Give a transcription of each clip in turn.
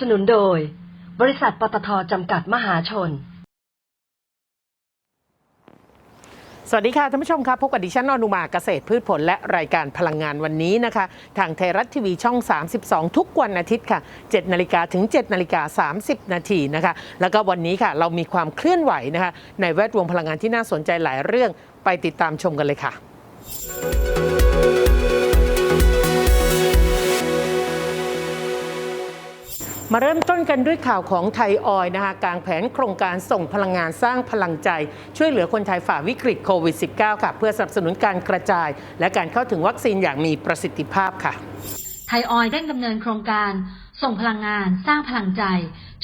สนุนโดย บริษัทปตทจำกัดมหาชน สวัสดีค่ะท่านผู้ชมครับพบกับดิฉันอนุมาเกษตรพืชผลและรายการพลังงานวันนี้นะคะ ทางไทยรัฐทีวีช่อง 32 ทุกวันอาทิตย์ค่ะ7นาฬิกาถึง7นาฬิกา30 นาทีนะคะ แล้วก็วันนี้ค่ะ เรามีความเคลื่อนไหวนะคะ ในแวดวงพลังงานที่น่าสนใจหลายเรื่องไปติดตามชมกันเลยค่ะ มาเริ่มต้นกันด้วยข่าวของไทยออยนะคะกลางแผนโครงการส่งพลังงานสร้างพลังใจ ช่วยเหลือคนไทยฝ่าวิกฤตโควิด -19 ค่ะเพื่อสนับสนุนการกระจาย และการเข้าถึงวัคซีนอย่างมีประสิทธิภาพค่ะ ไทยออยได้ดำเนินโครงการ ส่งพลังงานสร้างพลังใจ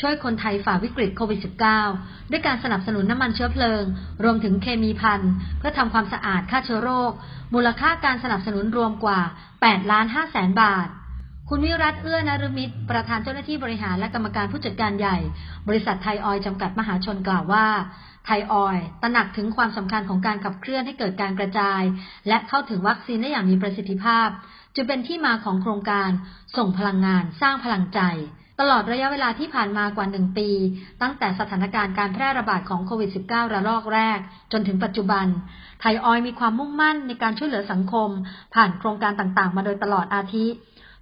ช่วยคนไทยฝ่าวิกฤตโควิด -19 ด้วยการสนับสนุนน้ำมันเชื้อเพลิง รวมถึงเคมีพันเพื่อทำความสะอาดฆ่าเชื้อโรค มูลค่าการสนับสนุนรวมกว่า 8 ล้าน5แสนบาท คุณวิรัตเอื้อนฤมิตร ประธานเจ้าหน้าที่บริหารและกรรมการผู้จัดการใหญ่ บริษัทไทยออยจำกัดมหาชนกล่าวว่า ไทยออยตระหนักถึงความสำคัญของการขับเคลื่อนให้เกิดการกระจาย และเข้าถึงวัคซีนได้อย่างมีประสิทธิภาพจึงเป็นที่มาของโครงการส่งพลังงานสร้างพลังใจ ตลอดระยะเวลาที่ผ่านมากว่าหนึ่งปี ตั้งแต่สถานการณ์การแพร่ระบาดของโควิด -19 ระลอกแรก จนถึงปัจจุบัน ไทยออยมีความมุ่งมั่นในการช่วยเหลือสังคม ผ่านโครงการต่างๆ มาโดยตลอดอาทิ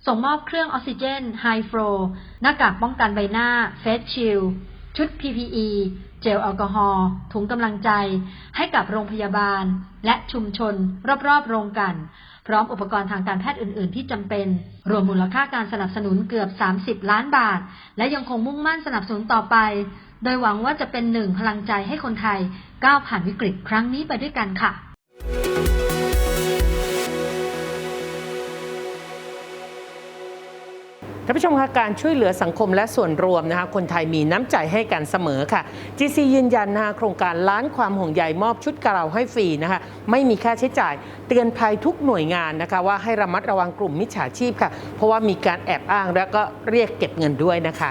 ส่งมอบเครื่องออกซิเจนไฮฟลูหน้ากากป้องกันใบหน้า เฟสชิลชุด PPE เจลแอลกอฮอล์ถุงกำลังใจ ให้กับโรงพยาบาล และชุมชน รอบๆ โรงกัน พร้อมอุปกรณ์ทางการแพทย์อื่น ๆ ที่จำเป็น รวมมูลค่าการสนับสนุนเกือบ 30 ล้านบาท และยังคงมุ่งมั่นสนับสนุนต่อไป โดยหวังว่าจะเป็นหนึ่งพลังใจให้คนไทยก้าวผ่านวิกฤตครั้งนี้ไปด้วยกันค่ะ ท่านผู้ชมคะการช่วยเหลือสังคมและส่วนรวมนะคะคนไทยมีน้ำใจให้กันเสมอค่ะ GC ยืนยันนะคะโครงการล้านความห่วงใยมอบชุดกระเราให้ฟรีนะคะไม่มีค่าใช้จ่าย เตือนภัยทุกหน่วยงานนะคะว่าให้ระมัดระวังกลุ่มมิจฉาชีพค่ะ เพราะว่ามีการแอบอ้างแล้วก็เรียกเก็บเงินด้วยนะคะ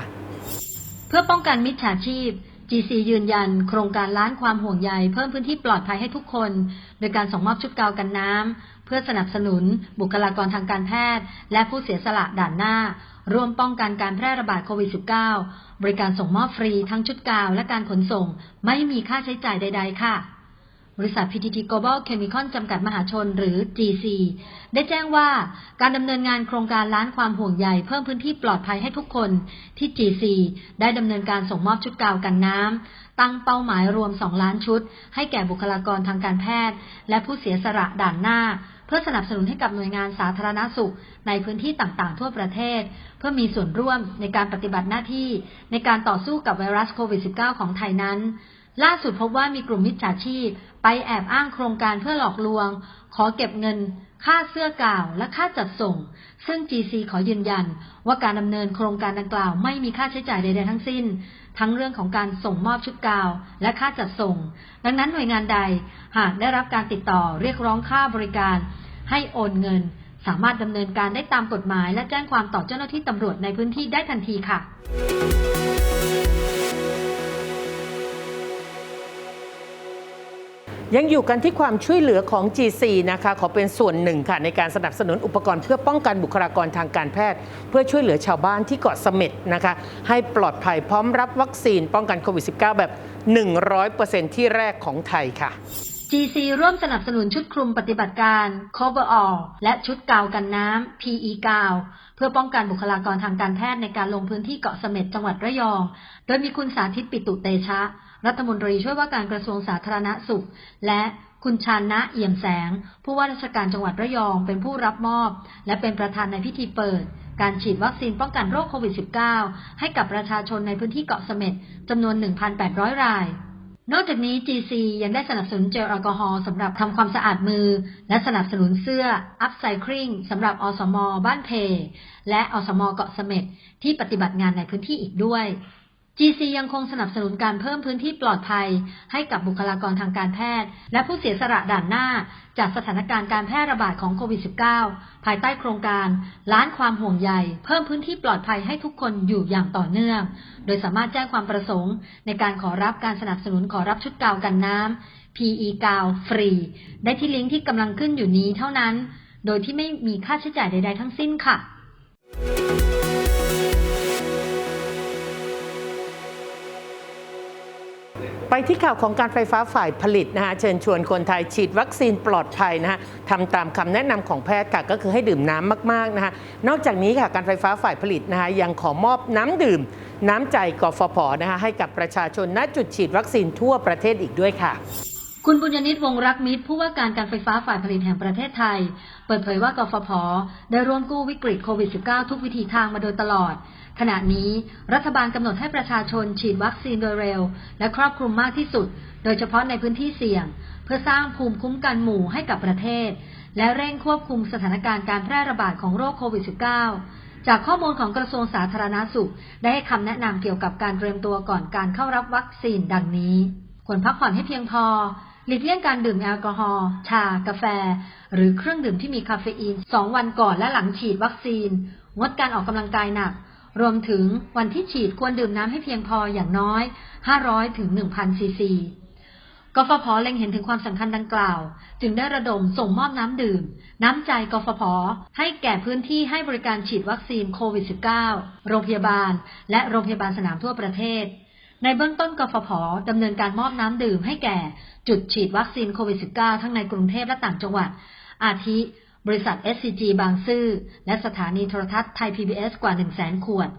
เพื่อป้องกันมิจฉาชีพ GC ยืนยัน โครงการล้านความห่วงใยเพิ่มพื้นที่ปลอดภัยให้ทุกคน โดยการส่งมอบชุดกาวกันน้ำเพื่อสนับสนุนบุคลากรทางการแพทย์ และผู้เสียสละด่านหน้า ร่วมป้องกันการแพร่ระบาดโควิด -19 บริการส่งมอบฟรีทั้งชุดกาวและการขนส่ง ไม่มีค่าใช้จ่ายใด ๆ ค่ะ บริษัท PTT Global Chemical จำกัดมหาชนหรือ GC ได้แจ้งว่าการดำเนินงานโครงการล้านความห่วงใยเพิ่มพื้นที่ปลอดภัยให้ทุกคนที่ GC ได้ดำเนินการส่งมอบชุดกาวกันน้ำ ตั้งเป้าหมายรวม 2 ล้านชุด ให้แก่บุคลากรทางการแพทย์ และผู้เสียสละด่านหน้า พื่อสนับสนุนให้กับหน่วยงานสาธารณสุข ในพื้นที่ต่างๆ ทั่วประเทศ เพื่อมีส่วนร่วมในการปฏิบัติหน้าที่ ในการต่อสู้กับไวรัสโควิด -19 ของไทยนั้น ล่าสุดพบว่ามีกลุ่มมิจฉาชีพ ไปแอบอ้างโครงการเพื่อหลอกลวง ขอเก็บเงิน ค่าเสื้อกาวและค่าจัดส่ง ซึ่ง GC ขอยืนยัน ว่าการดำเนินโครงการดังกล่าวไม่มีค่าใช้จ่ายใดๆทั้งสิ้นทั้งเรื่องของการส่งมอบชุดกาว และค่าจัดส่ง ดังนั้นหน่วยงานใดหากได้รับการติดต่อเรียกร้องค่าบริการ ให้โอนเงิน สามารถดำเนินการได้ตามกฎหมาย และแจ้งความต่อเจ้าหน้าที่ตำรวจในพื้นที่ได้ทันทีค่ะยังอยู่กันที่ความช่วยเหลือของ GC นะคะ ขอเป็นส่วนหนึ่งค่ะ ในการสนับสนุนอุปกรณ์เพื่อป้องกันบุคลากรทางการแพทย์ เพื่อช่วยเหลือชาวบ้านที่เกาะเสม็ดนะคะ ให้ปลอดภัยพร้อมรับวัคซีนป้องกันโควิด -19 แบบ 100%ที่แรกของไทยค่ะ GC ร่วมสนับสนุนชุดคลุมปฏิบัติการ Coverall และชุดกาวกันน้ำ PE กาว เพื่อป้องกันบุคลากรทางการแพทย์ในการลงพื้นที่เกาะเสม็ดจังหวัดระยอง โดยมีคุณสาธิตปิตุเตชะ รัฐมนตรีช่วยว่าการกระทรวงสาธารณสุข และคุณชานะเอี่ยมแสง ผู้ว่าราชการจังหวัดระยองเป็นผู้รับมอบ และเป็นประธานในพิธีเปิด การฉีดวัคซีนป้องกันโรคโควิด -19 ให้กับประชาชนในพื้นที่เกาะเสม็ดจำนวน 1,800 ราย นอกจากนี้ GC ยังได้สนับสนุนเจลแอลกอฮอล์สำหรับทำความสะอาดมือ และสนับสนุนเสื้อ Upcycling สำหรับอสม บ้านเพ และอสม เกาะเสม็ดที่ปฏิบัติงานในพื้นที่อีกด้วย GC ยังคงสนับสนุนการเพิ่มพื้นที่ปลอดภัย ให้กับบุคลากรทางการแพทย์ และผู้เสียสละด่านหน้า จากสถานการณ์การแพร่ระบาดของโควิด -19 ภายใต้โครงการ ล้านความห่วงใย เพิ่มพื้นที่ปลอดภัยให้ทุกคนอยู่อย่างต่อเนื่อง โดยสามารถแจ้งความประสงค์ ในการขอรับการสนับสนุนขอรับชุดกาวกันน้ำ PE กาวฟรี ได้ที่ลิงก์ที่กำลังขึ้นอยู่นี้เท่านั้น โดยที่ไม่มีค่าใช้จ่ายใด ๆ ทั้งสิ้นค่ะ ไปที่ข่าวของการไฟฟ้าฝ่ายผลิตนะคะเชิญชวนคนไทยฉีดวัคซีนปลอดภัยนะคะทำตามคำแนะนำของแพทย์ค่ะก็คือให้ดื่มน้ำมากๆนะคะนอกจากนี้ค่ะการไฟฟ้าฝ่ายผลิตนะคะยังขอมอบน้ำดื่ม น้ำใจกฟผนะคะให้กับประชาชนณจุดฉีดวัคซีนทั่วประเทศอีกด้วยค่ะคุณบุญยนิตวงรักมิตรผู้ว่าการการไฟฟ้าฝ่ายผลิตแห่งประเทศไทย เปิดเผยว่ากฟผ ได้ร่วมกู้วิกฤตโควิด -19 ทุกวิธีทางมาโดยตลอด ขณะนี้รัฐบาลกำหนดให้ประชาชนฉีดวัคซีนโดยเร็ว และครอบคลุมมากที่สุด โดยเฉพาะในพื้นที่เสี่ยง เพื่อสร้างภูมิคุ้มกันหมู่ให้กับประเทศ และเร่งควบคุมสถานการณ์การแพร่ระบาดของโรคโควิด -19 จากข้อมูลของกระทรวงสาธารณาสุข ได้ให้คำแนะนำเกี่ยวกับการเตรียมตัวก่อนการเข้ารับวัคซีนดังนี้ ควรพักผ่อนให้เพียงพอหลีกเลี่ยงการดื่มแอลกอฮอล์ ชา กาแฟ หรือเครื่องดื่มที่มีคาเฟอีน 2 วันก่อนและหลังฉีดวัคซีน งดการออกกำลังกายหนัก รวมถึงวันที่ฉีดควรดื่มน้ำให้เพียงพออย่างน้อย 500 ถึง 1,000 ซีซีกฟผเล็งเห็นถึงความสำคัญดังกล่าว จึงได้ระดมส่งมอบน้ำดื่ม น้ำใจกฟผให้แก่พื้นที่ให้บริการฉีดวัคซีนโควิด -19 โรงพยาบาล และโรงพยาบาลสนามทั่วประเทศ ในเบื้องต้นกฟผดำเนินการมอบน้ำดื่มให้แก่จุดฉีดวัคซีนโควิด -19 ทั้งในกรุงเทพและต่างจังหวัด อาทิ บริษัท SCG บางซื่อ และสถานีโทรทัศน์ไทย PBS กว่า 1 0 0 0 0 0 ขวด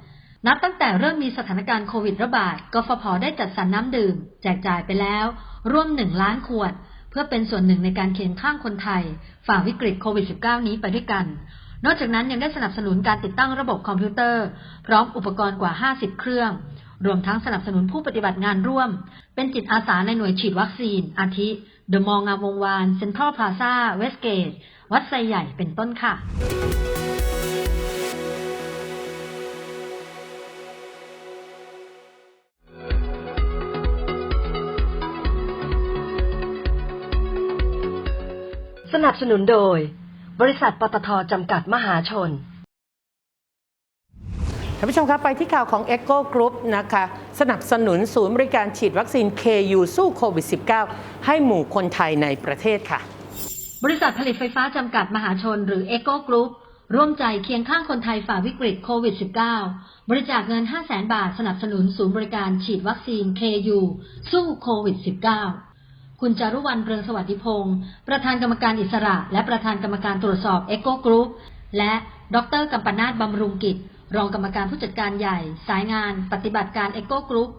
นับตั้งแต่เริ่มมีสถานการณ์โควิดระบาด กฟผ ได้จัดสรรน้ำดื่ม แจกจ่ายไปแล้ว ร่วม 1 ล้านขวด เพื่อเป็นส่วนหนึ่งในการเคียงข้างคนไทย ฝ่าวิกฤตโควิด -19 นี้ไปด้วยกัน นอกจากนั้นยังได้สนับสนุนการติดตั้งระบบคอมพิวเตอร์ พร้อมอุปกรณ์กว่า 50 เครื่องรวมทั้งสนับสนุนผู้ปฏิบัติงานร่วม เป็นจิตอาสาในหน่วยฉีดวัคซีน อาทิ เดอะมองงามวงวาน เซ็นทรัลพลาซ่า เวสเกต วัดไซใหญ่เป็นต้นค่ะสนับสนุนโดย บริษัทปตทจำกัดมหาชนานผู้ชมครับไปที่ข่าวของ Echo Group นะคะ สนับสนุนศูนย์บริการฉีดวัคซีน KU สู้โควิด -19 ให้หมู่คนไทยในประเทศค่ะ บริษัทผลิตไฟฟ้าจำกัดมหาชนหรือ e c o Group ร่วมใจเคียงข้างคนไทยฝ่าวิกฤตโควิด -19 บริจาคเงิน 5 0 0แสนบาทสนับสนุนศูนย์บริการฉีดวัคซีน KU สู้โควิด -19 คุณจารุวรรณเรืองสวัสดิพงศ์ประธานกรรมการอิสระ และประธานกรรมการตรวจสอบ e c o Group และ ดรกัมปนาทบำรุงกิจ รองกรรมการผู้จัดการใหญ่ สายงาน ปฏิบัติการ e c o Group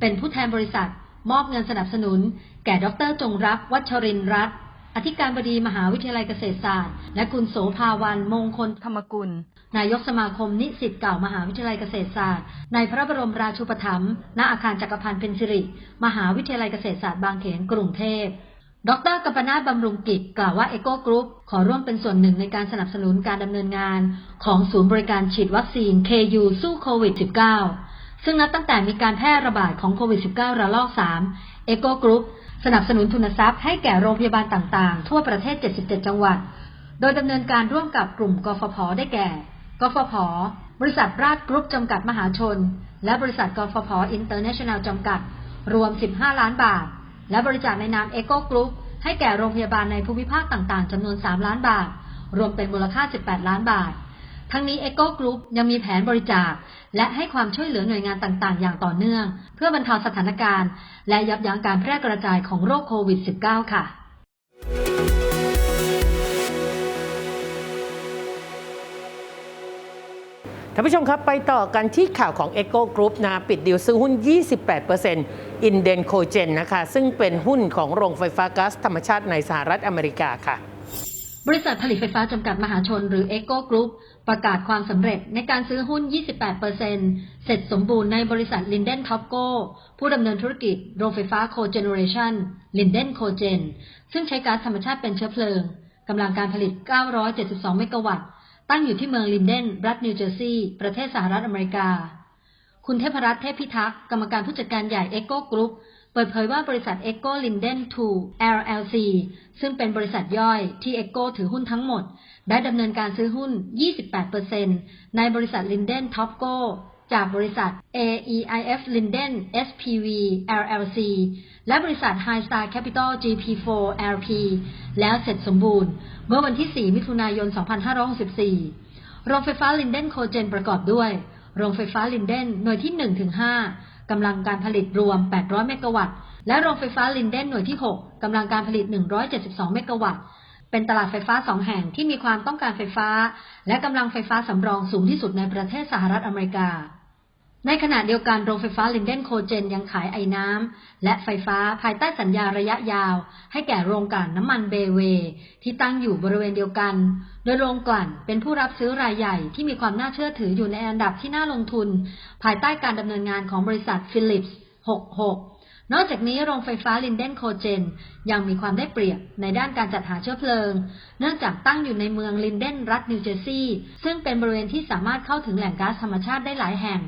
เป็นผู้แทนบริษัท มอบเงินสนับสนุน แก่ดรจงรักวัชรินรัตน์อธิการบดีมหาวิทยาลัยเกษตรศาสตร์ และคุณโสภาวันมงคลธรรมกุล นายกสมาคมนิสิตเก่ามหาวิทยาลัยเกษตรศาสตร์ ในพระบรมราชูปถัมภ์ณอาคารจักรพันธ์เพนซิริ มหาวิทยาลัยเกษตรศาสตร์บางเขนกรุงเทพ ดรกัปนาบำรุงกิจกล่าวว่าเอโกกรุ๊ปขอร่วมเป็นส่วนหนึ่งในการสนับสนุนการดำเนินงาน ของศูนย์บริการฉีดวัคซีน KU สู้โควิด -19 ซึ่งนับตั้งแต่มีการแพร่ระบาดของโควิด -19 ระลอก 3 เอโกกรุ๊ปสนับสนุนทุนทรัพย์ให้แก่โรงพยาบาลต่างๆ ทั่วประเทศ 77 จังหวัด โดยดำเนินการร่วมกับกลุ่มกฟผ ได้แก่ กฟผ บริษัทราชกรุ๊ปจำกัดมหาชน และบริษัทกฟผอินเตอร์เนชั่นแนลจำกัด รวม 15 ล้านบาท และบริจาคในนามเอโกกรุ๊ปให้แก่โรงพยาบาลในภูมิภาคต่างๆจำนวน 3 ล้านบาท รวมเป็นมูลค่า 18 ล้านบาท ทั้งนี้เอโกกรุ๊ปยังมีแผนบริจาค และให้ความช่วยเหลือหน่วยงานต่างๆ อย่างต่อเนื่อง เพื่อบรรเทาสถานการณ์ และยับยั้งการแพร่กระจายของโรคโควิด -19 ค่ะ ท่านผู้ชมครับ ไปต่อกันที่ข่าวของ Echo Group นะปิดดีลซื้อหุ้น 28%อินเดนโคเจนนะคะ ซึ่งเป็นหุ้นของโรงไฟฟ้าก๊าซธรรมชาติในสหรัฐอเมริกาค่ะ บริษัทผลิตไฟฟ้าจำกัดมหาชนหรือ e c o Group ประกาศความสำเร็จในการซื้อหุ้น 28%เสร็จสมบูรณ์ในบริษัท Linden Topco ผู้ดำเนินธุรกิจโรงไฟฟ้า Cogeneration Linden Cogen ซึ่งใช้ก๊าซธรรมชาติเป็นเชื้อเพลิงกำลังการผลิต 972 เมกะวัตต์ ตั้งอยู่ที่เมืองลินเดน รัฐนิวเจอร์ซีย์ ประเทศสหรัฐอเมริกา คุณเทพรัตน์เทพพิทักษ์ กรรมการผู้จัดการใหญ่ Echo Group เปิดเผยว่าบริษัท Echo Linden 2 LLC ซึ่งเป็นบริษัทย่อยที่ Echo ถือหุ้นทั้งหมด ได้ดำเนินการซื้อหุ้น 28%ในบริษัท Linden Topco จากบริษัท AEIF Linden SPV LLC และบริษัท High Star Capital GP4 LP แล้วเสร็จสมบูรณ์ เมื่อวันที่ 4 มิถุนายน 2564 โรงไฟฟ้าลินเดนโคเจนประกอบด้วย โรงไฟฟ้าลินเดนหน่วยที่ 1-5 กำลังการผลิตรวม 800 เมกะวัตต์ และโรงไฟฟ้าลินเดนหน่วยที่ 6 กำลังการผลิต 172 เมกะวัตต์ เป็นตลาดไฟฟ้า2แห่งที่มีความต้องการไฟฟ้า และกำลังไฟฟ้าสำรองสูงที่สุดในประเทศสหรัฐอเมริกา ในขณะเดียวกันโรงไฟฟ้าลินเดนโคเจนยังขายไอ้น้ำและไฟฟ้าภายใต้สัญญาระยะยาว ให้แก่โรงกลั่นน้ำมันเบเว ที่ตั้งอยู่บริเวณเดียวกัน โดยโรงกลั่นเป็นผู้รับซื้อรายใหญ่ที่มีความน่าเชื่อถืออยู่ในอันดับที่น่าลงทุน ภายใต้การดำเนินงานของบริษัทฟิลิปส์ 66 นอกจากนี้โรงไฟฟ้าลินเดนโคเจนยังมีความได้เปรียบในด้านการจัดหาเชื้อเพลิง เนื่องจากตั้งอยู่ในเมืองลินเดนรัฐนิวเจอร์ซีย์ซึ่งเป็นบริเวณที่สามารถเข้าถึงแหล่งก๊าซธรรมชาติได้หลายแห่ง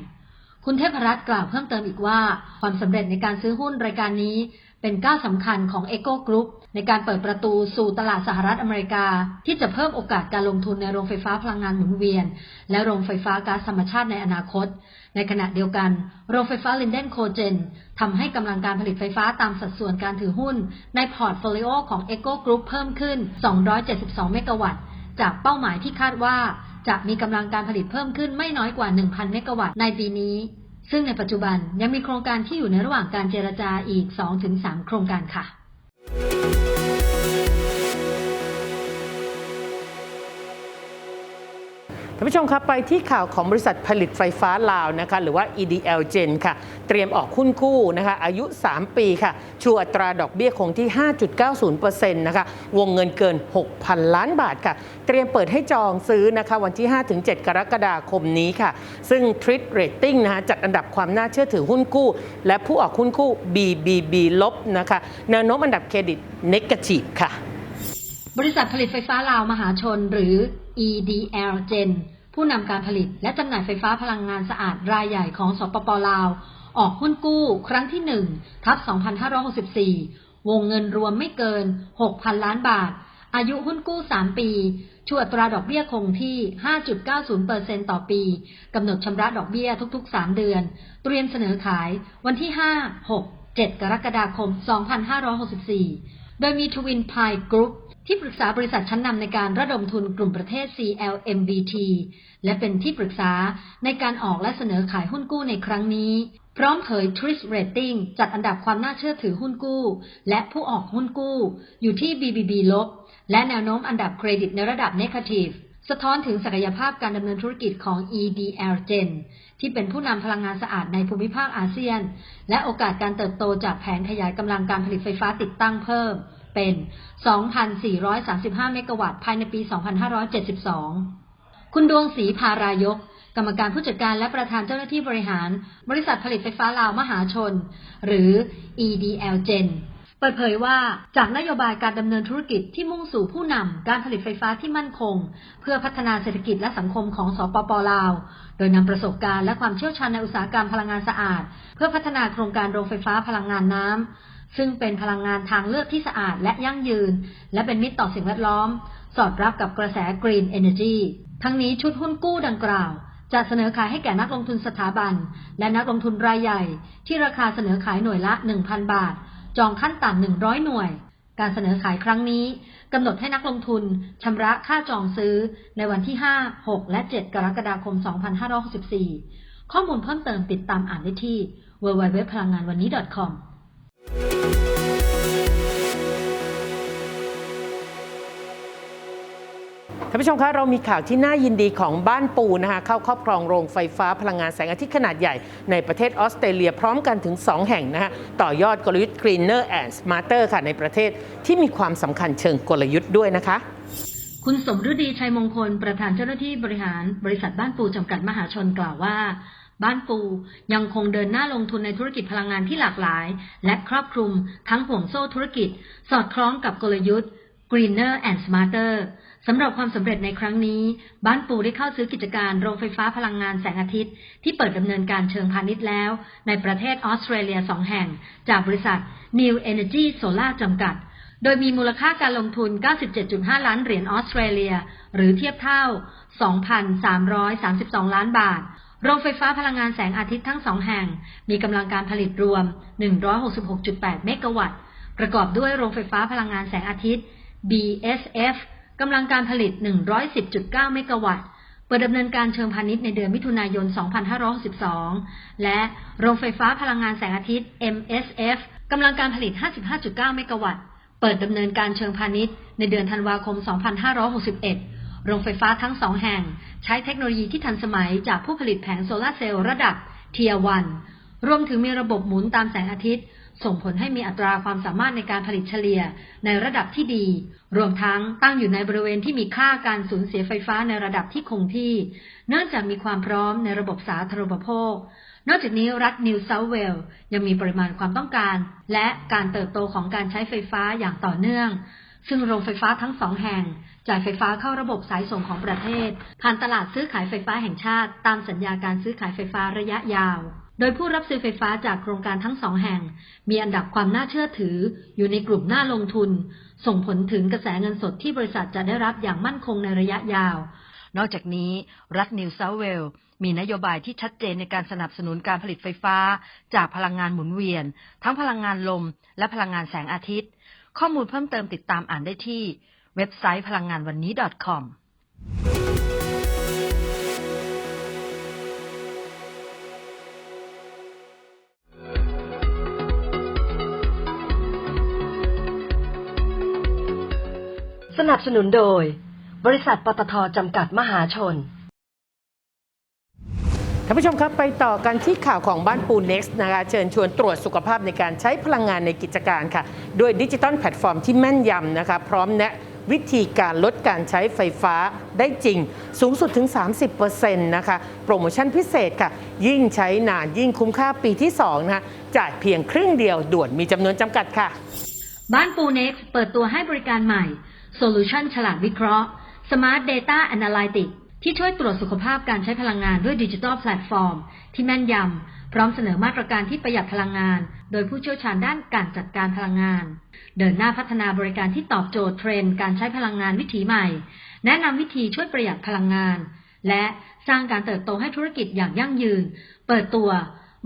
คุณเทพรัตน์กล่าวเพิ่มเติมอีกว่า ความสำเร็จในการซื้อหุ้นรายการนี้เป็นก้าวสำคัญของ e c o Group ในการเปิดประตูสู่ตลาดสหรัฐอเมริกา ที่จะเพิ่มโอกาสการลงทุนในโรงไฟฟ้าพลังงานหมุนเวียน และโรงไฟฟ้าก๊าซธรรมชาติในอนาคต ในขณะเดียวกัน โรงไฟฟ้าลินเดนโคเจนทำให้กำลังการผลิตไฟฟ้าตามสัดส่วนการถือหุ้น ในพอร์ตโฟลิโอของ e c o Group เพิ่มขึ้น 272 เมกะวัตต์ จากเป้าหมายที่คาดว่า จะมีกำลังการผลิตเพิ่มขึ้นไม่น้อยกว่า 1,000 เมกะวัตต์ในปีนี้ ซึ่งในปัจจุบันยังมีโครงการที่อยู่ในระหว่างการเจรจาอีก 2-3 โครงการค่ะ ท่านผู้ชมครับไปที่ข่าวของบริษัทผลิตไฟฟ้าลาวนะคะหรือว่า EDL Gen ค่ะ เตรียมออกหุ้นกู้นะคะอายุ 3 ปีค่ะ ชูอัตราดอกเบี้ยคงที่ 5.90%นะคะวงเงินเกิน 6,000 ล้านบาทค่ะ เตรียมเปิดให้จองซื้อนะคะวันที่ 5-7 กรกฎาคมนี้ค่ะ ซึ่ง t r i t Rating นะคะจัดอันดับความน่าเชื่อถือหุ้นกู้ และผู้ออกหุ้นกู้ BBB ลบนะคะแนวโน้มอันดับเครดิต Negative ค่ะ บริษัทผลิตไฟฟ้าลาวมหาชน หรือ EDL Gen ผู้นำการผลิตและจำหน่ายไฟฟ้าพลังงานสะอาดรายใหญ่ของสปปลาว ออกหุ้นกู้ ครั้งที่1ทับ 2564 วงเงินรวมไม่เกิน 6,000 ล้านบาท อายุหุ้นกู้ 3 ปีชูอัตราดอกเบี้ยคงที่ 5.90%ต่อปี กำหนดชำระดอกเบี้ยทุกๆ 3 เดือน เตรียมเสนอขายวันที่ 5 6 7 กรกฎาคม 2564 โดยมีทวินพายกรุ๊ป ที่ปรึกษาบริษัทชั้นนำในการระดมทุนกลุ่มประเทศ CLMBT และเป็นที่ปรึกษาในการออกและเสนอขายหุ้นกู้ในครั้งนี้ พร้อมเผย TRIS Rating จัดอันดับความน่าเชื่อถือหุ้นกู้ และผู้ออกหุ้นกู้ อยู่ที่ BBB ลบ และแนวโน้มอันดับเครดิตในระดับ Negative สะท้อนถึงศักยภาพการดำเนินธุรกิจของ EDL Gen ที่เป็นผู้นำพลังงานสะอาดในภูมิภาคอาเซียน และโอกาสการเติบโตจากแผนขยายกำลังการผลิตไฟฟ้าติดตั้งเพิ่ม เป็น 2,435 เมกะวัตต์ภายในปี 2572 คุณดวงศรีพารายก กรรมการผู้จัดการและประธานเจ้าหน้าที่บริหาร บริษัทผลิตไฟฟ้าลาวมหาชน หรือ EDL Gen เปิดเผยว่าจากนโยบายการดำเนินธุรกิจที่มุ่งสู่ผู้นำการผลิตไฟฟ้าที่มั่นคง เพื่อพัฒนาเศรษฐกิจและสังคมของสปปลาว โดยนำประสบการณ์และความเชี่ยวชาญในอุตสาหกรรมพลังงานสะอาด เพื่อพัฒนาโครงการโรงไฟฟ้าพลังงานน้ำ ซึ่งเป็นพลังงานทางเลือกที่สะอาดและยั่งยืน และเป็นมิตรต่อสิ่งแวดล้อม สอดรับกับกระแส Green Energy ทั้งนี้ชุดหุ้นกู้ดังกล่าว จะเสนอขายให้แก่นักลงทุนสถาบัน และนักลงทุนรายใหญ่ ที่ราคาเสนอขายหน่วยละ 1,000 บาท จองขั้นต่ำ100 หน่วย การเสนอขายครั้งนี้กำหนดให้นักลงทุนชำระค่าจองซื้อในวันที่ 5 6 และ 7 กรกฎาคม 2564 ข้อมูลเพิ่มเติมติดตามอ่านได้ที่ www พลังงานวันนี้ .com ท่านผู้ชมคะเรามีข่าวที่น่ายินดีของบ้านปูนะคะเข้าครอบครองโรงไฟฟ้าพลังงานแสงอาทิตย์ขนาดใหญ่ในประเทศออสเตรเลียพร้อมกันถึง 2 แห่งนะคะต่อยอดกลยุทธ์ Greener and Smarter ค่ะในประเทศที่มีความสำคัญเชิงกลยุทธ์ด้วยนะคะคคุณสมฤดีชัยมงคลประธานเจ้าหน้าที่บริหารบริษัทบ้านปูจำกัดมหาชนกล่าวว่า บ้านปูยังคงเดินหน้าลงทุนในธุรกิจพลังงานที่หลากหลาย และครอบคลุมทั้งห่วงโซ่ธุรกิจ สอดคล้องกับกลยุทธ์ Greener and Smarter สำหรับความสำเร็จในครั้งนี้ บ้านปูได้เข้าซื้อกิจการโรงไฟฟ้าพลังงานแสงอาทิตย์ ที่เปิดดำเนินการเชิงพาณิชย์แล้ว ในประเทศออสเตรเลียสองแห่ง จากบริษัท New Energy Solar จำกัด โดยมีมูลค่าการลงทุน 97.5 ล้านเหรียญออสเตรเลีย หรือเทียบเท่า 2,332 ล้านบาท โรงไฟฟ้าพลังงานแสงอาทิตย์ทั้งสองแห่ง มีกำลังการผลิตรวม 166.8 เมกะวัตต์ ประกอบด้วยโรงไฟฟ้าพลังงานแสงอาทิตย์ BSF กำลังการผลิต 110.9 เมกะวัตต์ เปิดดำเนินการเชิงพาณิชย์ในเดือนมิถุนายน 2562 และโรงไฟฟ้าพลังงานแสงอาทิตย์ MSF กำลังการผลิต 55.9 เมกะวัตต์ เปิดดำเนินการเชิงพาณิชย์ในเดือนธันวาคม 2561 โรงไฟฟ้าทั้งสองแห่ง ใช้เทคโนโลยีที่ทันสมัยจากผู้ผลิตแผงโซลาร์เซลล์ระดับ Tier 1รวมถึงมีระบบหมุนตามแสงอาทิตย์ ส่งผลให้มีอัตราความสามารถในการผลิตเฉลี่ยในระดับที่ดี รวมทั้งตั้งอยู่ในบริเวณที่มีค่าการสูญเสียไฟฟ้าในระดับที่คงที่ เนื่องจากมีความพร้อมในระบบสาธารณูปโภคนอกจากนี้รัฐนิวเซาท์เวลยังมีปริมาณความต้องการ และการเติบโตของการใช้ไฟฟ้าอย่างต่อเนื่อง ซึ่งโรงไฟฟ้าทั้งสองแห่ง จ่ายไฟฟ้าเข้าระบบสายส่งของประเทศ ผ่านตลาดซื้อขายไฟฟ้าแห่งชาติ ตามสัญญาการซื้อขายไฟฟ้าระยะยาว โดยผู้รับซื้อไฟฟ้าจากโครงการทั้งสองแห่ง มีอันดับความน่าเชื่อถือ อยู่ในกลุ่มน่าลงทุน ส่งผลถึงกระแสเงินสดที่บริษัทจะได้รับอย่างมั่นคงในระยะยาว นอกจากนี้ รัฐนิวเซาเวลส์มีนโยบายที่ชัดเจนในการสนับสนุนการผลิตไฟฟ้า จากพลังงานหมุนเวียน ทั้งพลังงานลม และพลังงานแสงอาทิตย์ ข้อมูลเพิ่มเติมติดตามอ่านได้ที่ เว็บไซต์พลังงานวันนี้ .com สนับสนุนโดย บริษัทปตทจำกัดมหาชน ท่านผู้ชมครับไปต่อกันที่ข่าวของบ้านปู Next นะคะเชิญชวนตรวจสุขภาพในการใช้พลังงานในกิจการค่ะ ด้วยดิจิตอลแพลตฟอร์มที่แม่นยำนะคะ พร้อมแนะ วิธีการลดการใช้ไฟฟ้าได้จริง สูงสุดถึง 30%นะคะโปรโมชั่นพิเศษค่ะ ยิ่งใช้นานยิ่งคุ้มค่าปีที่2นะคะจ่ายเพียงครึ่งเดียวด่วนมีจำนวนจำกัดค่ะ บ้านปู Next เปิดตัวให้บริการใหม่ Solution ฉลาดวิเคราะห์ Smart Data Analytics ที่ช่วยตรวจสุขภาพการใช้พลังงานด้วยดิจิทัลแพลตฟอร์ม ที่แม่นยำ ร้อมเสนอมาตรการที่ประหยัดพลังงาน โดยผู้เชี่ยวชาญด้านการจัดการพลังงาน เดินหน้าพัฒนาบริการที่ตอบโจทย์เทรนด์การใช้พลังงานวิถีใหม่ แนะนำวิธีช่วยประหยัดพลังงาน และสร้างการเติบโตให้ธุรกิจอย่างยั่งยืน เปิดตัว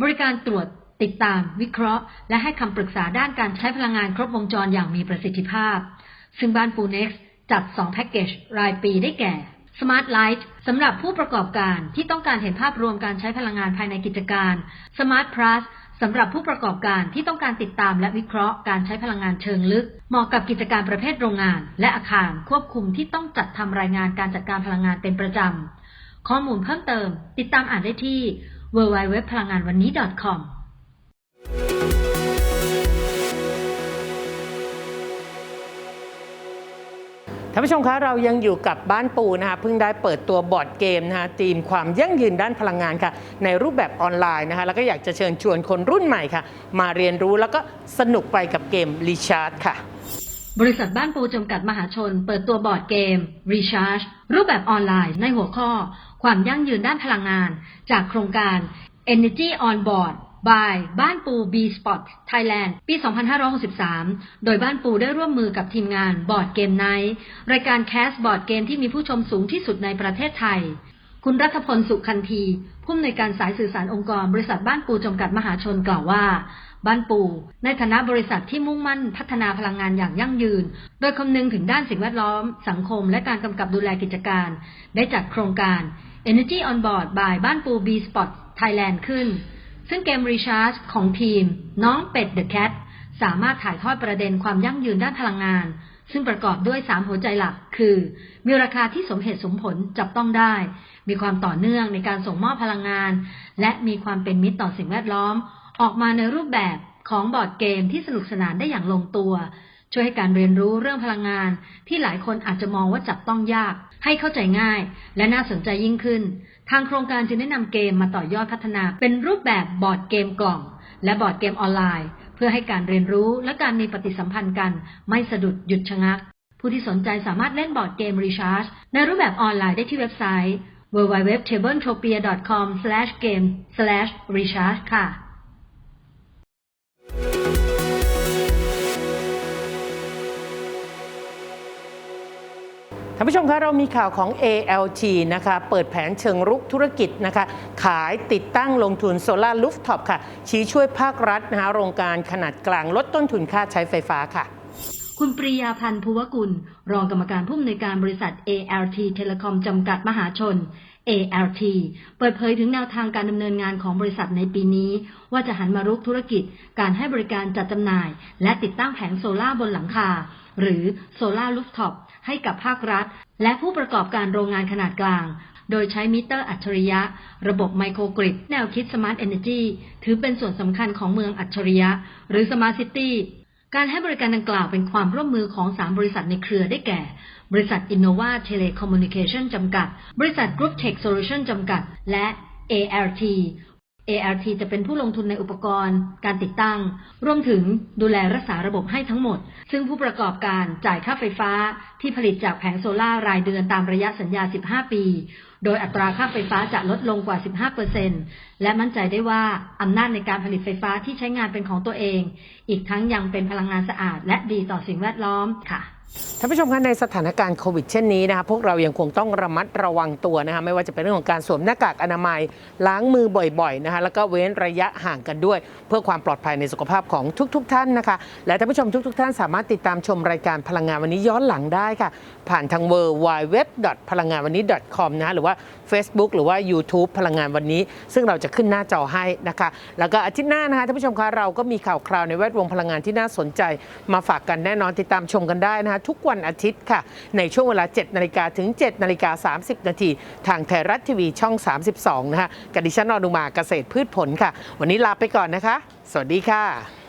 บริการตรวจติดตาม วิเคราะห์ และให้คำปรึกษาด้านการใช้พลังงานครบวงจรอย่างมีประสิทธิภาพ ซึ่งบ้านปู Next จัด 2 แพ็กเกจรายปีได้แก่ Smart Light สำหรับผู้ประกอบการที่ต้องการเห็นภาพรวมการใช้พลังงานภายในกิจการ Smart Plus สำหรับผู้ประกอบการที่ต้องการติดตามและวิเคราะห์การใช้พลังงานเชิงลึก เหมาะกับกิจการประเภทโรงงาน และอาคารควบคุมที่ต้องจัดทำรายงานการจัดการพลังงานเป็นประจำข้อมูลเพิ่มเติม ติดตามอ่านได้ที่ www พลังงานวันนี้ .com ท่านผู้ชมคะเรายังอยู่กับบ้านปูนะคะเพิ่งได้เปิดตัวบอร์ดเกมนะคะทีมความยั่งยืนด้านพลังงานค่ะ ในรูปแบบออนไลน์นะคะแล้วก็อยากจะเชิญชวนคนรุ่นใหม่ค่ะ มาเรียนรู้แล้วก็สนุกไปกับเกมรีชาร์ดค่ะ บริษัทบ้านปูจำกัดมหาชน เปิดตัวบอร์ดเกม Recharge รูปแบบออนไลน์ในหัวข้อ ความยั่งยืนด้านพลังงาน จากโครงการ Energy on Board by บ้านปู B Spot Thailand ปี 2563 โดยบ้านปูได้ร่วมมือกับทีมงานบอร์ดเกมไนท์รายการแคสบอร์ดเกมที่มีผู้ชมสูงที่สุดในประเทศไทย คุณรัฐพลสุขันทีผู้อำนวยการสายสื่อสารองค์กร บริษัทบ้านปูจำกัดมหาชนกล่าวว่า บ้านปู ในฐานะบริษัทที่มุ่งมั่นพัฒนาพลังงานอย่างยั่งยืน โดยคำนึงถึงด้านสิ่งแวดล้อม สังคม และการกำกับดูแลกิจการ ได้จัดโครงการ Energy on Board by บ้านปู B Spot Thailand ขึ้น ซึ่งเกม Recharge ของทีม น้องเป็ด The Cat สามารถถ่ายทอดประเด็นความยั่งยืนด้านพลังงาน ซึ่งประกอบด้วย 3 หัวใจหลัก คือ มีราคาที่สมเหตุสมผลจับต้องได้ มีความต่อเนื่องในการส่งมอบพลังงาน และมีความเป็นมิตรต่อสิ่งแวดล้อม ออกมาในรูปแบบของบอร์ดเกมที่สนุกสนานได้อย่างลงตัว ช่วยให้การเรียนรู้เรื่องพลังงาน ที่หลายคนอาจจะมองว่าจับต้องยาก ให้เข้าใจง่าย และน่าสนใจยิ่งขึ้น ทางโครงการจึงได้นำเกมมาต่อยอดพัฒนา เป็นรูปแบบบอร์ดเกมกล่อง และบอร์ดเกมออนไลน์ เพื่อให้การเรียนรู้และการมีปฏิสัมพันธ์กัน ไม่สะดุดหยุดชะงัก ผู้ที่สนใจสามารถเล่นบอร์ดเกม Recharge ในรูปแบบออนไลน์ได้ที่เว็บไซต์ www.tabletopia.com/game/recharge ค่ะานผู้ชมคะเรามีข่าวของ ALT นะคะเปิดแผนเชิงรุกธุรกิจนะคะขายติดตั้งลงทุนโซลารูฟท็อปค่ะ ชี้ช่วยภาครัฐนะคะโรงการขนาดกลางลดต้นทุนค่าใช้ไฟฟ้าค่ะ คุณปริยาพันธ์ภูวกุล รองกรรมการผู้อำนวยการบริษัท ALT Telecom จำกัดมหาชน ALT เปิดเผยถึงแนวทางการดำเนินงานของบริษัทในปีนี้ ว่าจะหันมารุกธุรกิจ การให้บริการจัดจำหน่าย และติดตั้งแผงโซลาบนหลังคา หรือโซลารูฟท็อป ให้กับภาครัฐ และผู้ประกอบการโรงงานขนาดกลาง โดยใช้มิเตอร์อัจฉริยะ ระบบไมโครกริดแนวคิด Smart Energy ถือเป็นส่วนสำคัญของเมืองอัจฉริยะ หรือ Smart City การให้บริการดังกล่าวเป็นความร่วมมือของ 3 บริษัทในเครือได้แก่ บริษัท Innova Telecommunication จำกัด บริษัท Group Tech Solution จำกัด และ ALT ALT จะเป็นผู้ลงทุนในอุปกรณ์ การติดตั้ง รวมถึงดูแลรักษาระบบให้ทั้งหมด ซึ่งผู้ประกอบการจ่ายค่าไฟฟ้าที่ผลิตจากแผงโซลาร์รายเดือนตามระยะสัญญา 15 ปี โดยอัตราค่าไฟฟ้าจะลดลงกว่า 15%และมั่นใจได้ว่าอำนาจในการผลิตไฟฟ้าที่ใช้งานเป็นของตัวเอง อีกทั้งยังเป็นพลังงานสะอาด และดีต่อสิ่งแวดล้อมค่ะท่านผู้ชมคะในสถานการณ์โควิดเช่นนี้นะคะพวกเรายังคงต้องระมัดระวังตัวนะคะไม่ว่าจะเป็นเรื่องของการสวมหน้ากากอนามัย ล้างมือบ่อยๆนะคะแล้วก็เว้นระยะห่างกันด้วย เพื่อความปลอดภัยในสุขภาพของทุก ๆ ท่านนะคะ และท่านผู้ชมทุก ๆ ท่านสามารถติดตามชมรายการพลังงานวันนี้ย้อนหลังได้ค่ะผ่านทาง w w w พลังงานวันนี้ .com นะคะหรือว่า Facebook หรือว่า YouTube พลังงานวันนี้ ซึ่งเราจะขึ้นหน้าจอให้นะคะ แล้วก็อาทิตย์หน้านะคะท่านผู้ชมคะเราก็มีข่าวคราวในแวดวงพลังงานที่น่าสนใจ มาฝากกันแน่นอนติดตามชมกันได้นะคะ ทุกวันอาทิตย์ค่ะ ในช่วงเวลา 7นาฬิกาถึง 7นาฬิกา30 นาทีทางไทยรัฐทีวีช่อง 32 นะคะกับดิฉันอนุมาเกษตรพืชผลค่ะ วันนี้ลาไปก่อนนะคะ สวัสดีค่ะ